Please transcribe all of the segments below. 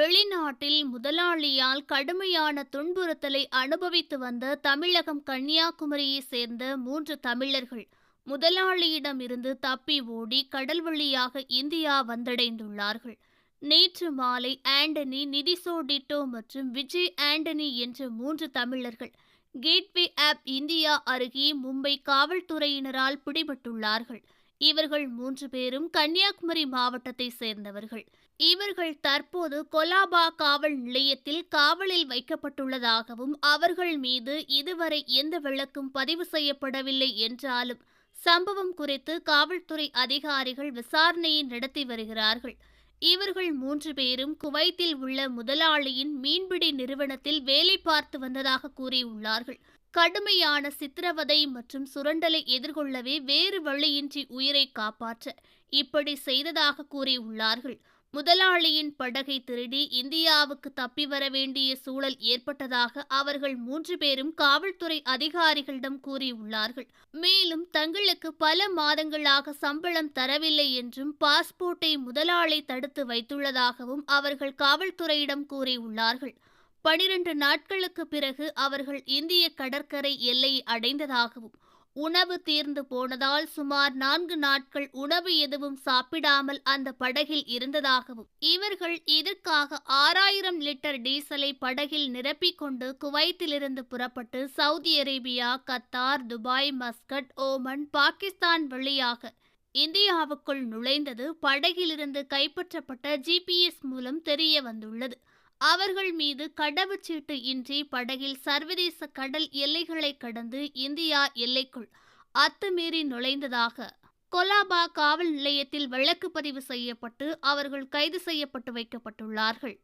வெளிநாட்டில் முதலாளியால் கடுமையான துன்புறுத்தலை அனுபவித்து வந்த தமிழகம் கன்னியாகுமரியைச் சேர்ந்த மூன்று தமிழர்கள் முதலாளியிடமிருந்து தப்பி ஓடி கடல் வழியாக இந்தியா வந்தடைந்துள்ளார்கள். நேற்று மாலை ஆண்டனி நிதிசோ டிட்டோ மற்றும் விஜய் ஆண்டனி என்ற மூன்று தமிழர்கள் கேட்வே ஆப் இந்தியா அருகே மும்பை காவல்துறையினரால் பிடிபட்டுள்ளார்கள். இவர்கள் மூன்று பேரும் கன்னியாகுமரி மாவட்டத்தை சேர்ந்தவர்கள். இவர்கள் தற்போது கொலாபா காவல் நிலையத்தில் காவலில் வைக்கப்பட்டுள்ளதாகவும் அவர்கள் மீது இதுவரை எந்த விளக்கும் பதிவு செய்யப்படவில்லை என்றாலும் சம்பவம் குறித்து காவல்துறை அதிகாரிகள் விசாரணையை நடத்தி வருகிறார்கள். இவர்கள் மூன்று பேரும் குவைத்தில் உள்ள முதலாளியின் மீன்பிடி நிறுவனத்தில் வேலை பார்த்து வந்ததாக கூறியுள்ளார்கள். கடுமையான சித்திரவதை மற்றும் சுரண்டலை எதிர்கொள்ளவே வேறு வழியின்றி உயிரை காப்பாற்ற இப்படி செய்ததாக கூறியுள்ளார்கள். முதலாளியின் படகை திருடி இந்தியாவுக்கு தப்பி வர வேண்டிய சூழல் ஏற்பட்டதாக அவர்கள் மூன்று பேரும் காவல்துறை அதிகாரிகளிடம் கூறியுள்ளார்கள். மேலும் தங்களுக்கு பல மாதங்களாக சம்பளம் தரவில்லை என்றும் பாஸ்போர்ட்டை முதலாளி தடுத்து வைத்துள்ளதாகவும் அவர்கள் காவல்துறையிடம் கூறியுள்ளார்கள். பனிரெண்டு நாட்களுக்கு பிறகு அவர்கள் இந்திய கடற்கரை எல்லையை அடைந்ததாகவும் உணவு தீர்ந்து போனதால் சுமார் நான்கு நாட்கள் உணவு எதுவும் சாப்பிடாமல் அந்த படகில் இருந்ததாகவும் இவர்கள் இதற்காக ஆறாயிரம் லிட்டர் டீசலை படகில் நிரப்பிக்கொண்டு குவைத்திலிருந்து புறப்பட்டு Saudi Arabia Qatar Dubai Muscat Oman Pakistan வழியாக இந்தியாவுக்குள் நுழைந்தது படகிலிருந்து கைப்பற்றப்பட்ட ஜிபிஎஸ் மூலம் தெரிய வந்துள்ளது அவர்கள் மீது கடவுச்சீட்டு இன்றி படகில் சர்வதேச கடல் எல்லைகளை கடந்து இந்தியா எல்லைக்குள் அத்துமீறி நுழைந்ததாக கொலாபா காவல் நிலையத்தில் வழக்கு பதிவு செய்யப்பட்டு அவர்கள் கைது செய்யப்பட்டு வைக்கப்பட்டுள்ளார்கள்.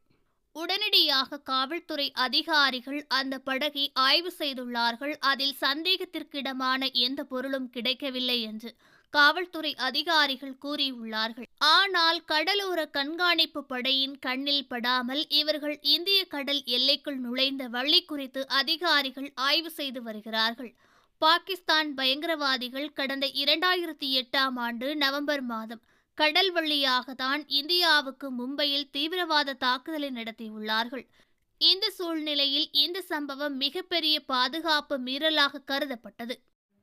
உடனடியாக காவல்துறை அதிகாரிகள் அந்த படகை ஆய்வு செய்துள்ளார்கள். அதில் சந்தேகத்திற்கிடமான எந்த பொருளும் கிடைக்கவில்லை என்று காவல்துறை அதிகாரிகள் கூறியுள்ளார்கள். ஆனால் கடலோர கண்காணிப்பு படையின் கண்ணில் படாமல் இவர்கள் இந்திய கடல் எல்லைக்குள் நுழைந்த வழி குறித்து அதிகாரிகள் ஆய்வு செய்து வருகிறார்கள். பாகிஸ்தான் பயங்கரவாதிகள் கடந்த இரண்டாயிரத்தி எட்டாம் ஆண்டு நவம்பர் மாதம் கடல் வழியாக தான் இந்தியாவுக்கு மும்பையில் தீவிரவாத தாக்குதலை நடத்தியுள்ளார்கள். இந்த சூழ்நிலையில் இந்த சம்பவம் மிகப்பெரிய பாதுகாப்பு மீறலாக கருதப்பட்டது.